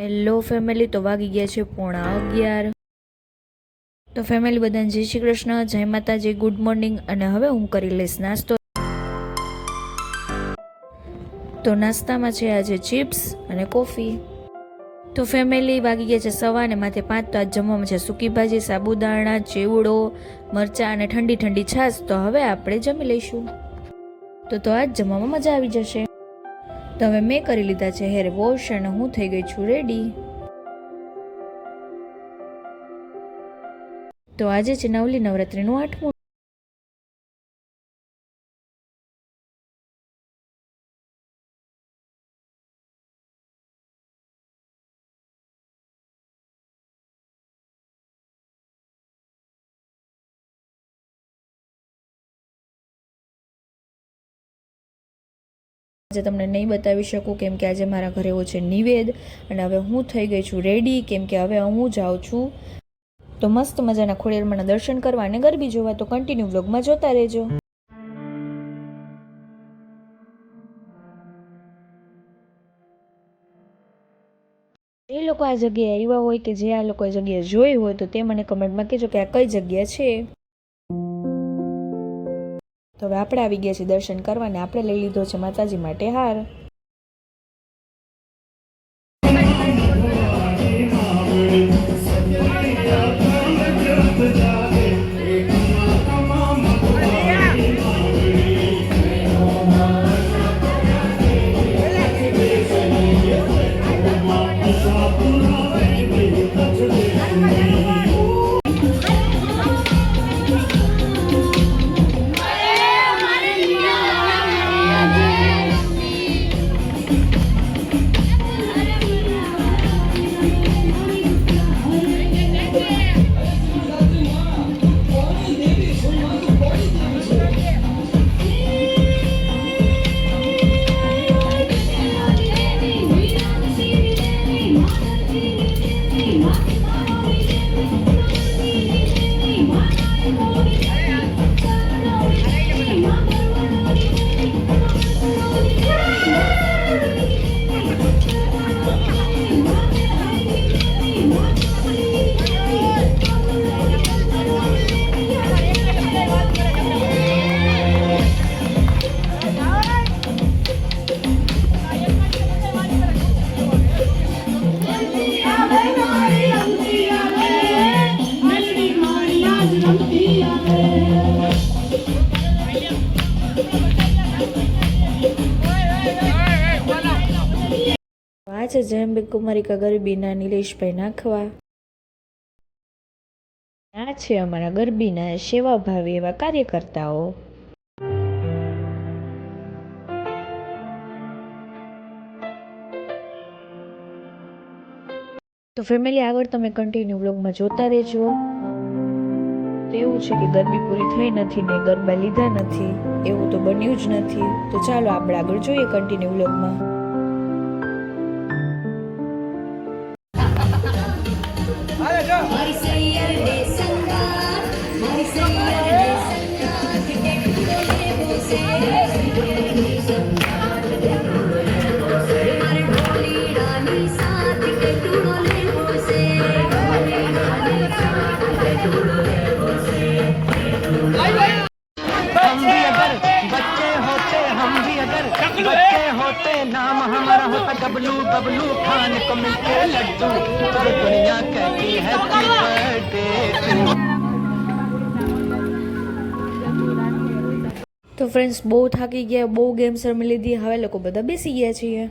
Hello family તો વાગી ગયા છે પોણા અગિયાર. તો ફેમિલી બધાને જય શ્રી કૃષ્ણ, જય માતાજી ગુડ મોર્નિંગ અને હવે હું કરી લઈશ નાસ્તો. તો નાસ્તામાં છે આજે ચિપ્સ અને કોફી. તો ફેમિલી વાગી ગયા છે સવાને માથે પાંચ, તો આજ જમવામાં છે સૂકી ભાજી, સાબુદાણા, ચેવડો, મરચાં અને ઠંડી ઠંડી છાશ. તો હવે આપણે જમી લઈશું. તો તો આજ જમવામાં મજા આવી જશે. તો હવે મેં કરી લીધા છે હેર વોશ અને હું થઈ ગઈ છું રેડી તો આજે છે નવલી નવરાત્રિનું આઠમું આજે તમને નહીં બતાવી શકું કેમ કે આજે મારા ઘરે એવો છે નિવેદ અને હવે હું થઈ ગઈ છું રેડી કેમ કે હવે હું જાઉં છું. તો મસ્ત મજાના ખોડિયારમાંના દર્શન કરવા અને ગરબી જોવા તો કન્ટિન્યુ વ્લોગમાં જોતા રહેજો. જે લોકો આ જગ્યાએ આવ્યા હોય કે જે આ લોકો જગ્યાએ જોઈ હોય તો તે મને કમેન્ટમાં કહેજો કે આ કઈ જગ્યા છે? તો હવે આપણે આવી ગયા છીએ દર્શન કરવાને આપણે લઈ લીધો છે માતાજી માટે હાર. છે કુમારી કુમારિકા ગરબીના નિલેશભાઈ નાખવા. આ છે અમારા ગરબીના સેવાભાવી એવા કાર્યકર્તાઓ. તો ફેમિલી આગળ તમે કન્ટિન્યુ બ્લોગમાં જોતા રહેજો. એવું છે કે ગરબી પૂરી થઈ નથી ને ગરબા લીધા નથી, એવું તો બન્યું જ નથી. તો ચાલો આપણે આગળ જોઈએ કન્ટિન્યુ બ્લોગમાં हम भी अगर बच्चे होते हम भी अगर बच्चे होते नाम हमारा होता गबलू गबलू खान को मिलते लड्डू तो दुनिया कहती है बर्थडे તો ફ્રેન્ડ્સ બહુ થાકી ગયા બહુ ગેમ્સ રમી લીધી હવે લોકો બધા બેસી ગયા છીએ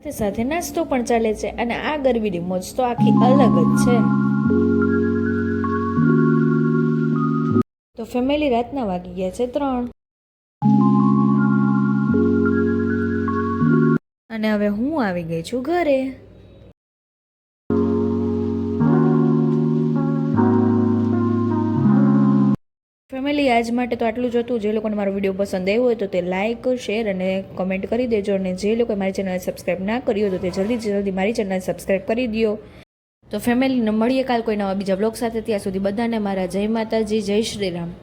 સાથે સાથે નાસ્તો પણ ચાલે છે અને આ ગરબીની મોજ તો આખી અલગ જ છે તો ફેમિલી રાતના વાગી ગયા છે ત્રણ. અને હવે હું આવી ગઈ છું ઘરે. ફેમિલી, આજ માટે તો આટલું જ જે લોકોને મારો વીડિયો પસંદ આવ્યો હોય તો તે લાઇક શેર અને કમેન્ટ કરી દેજો. અને જે લોકોએ મારી ચેનલને સબસ્ક્રાઈબ ના કરી હોય તો તે જલ્દી જલ્દી મારી ચેનલને સબસ્ક્રાઈબ કરી દો તો ફેમિલીને મળીએ કાલ કોઈ નવા બીજા બ્લોગ સાથે. ત્યાં સુધી બધાને મારા જય માતાજી, જય શ્રી રામ.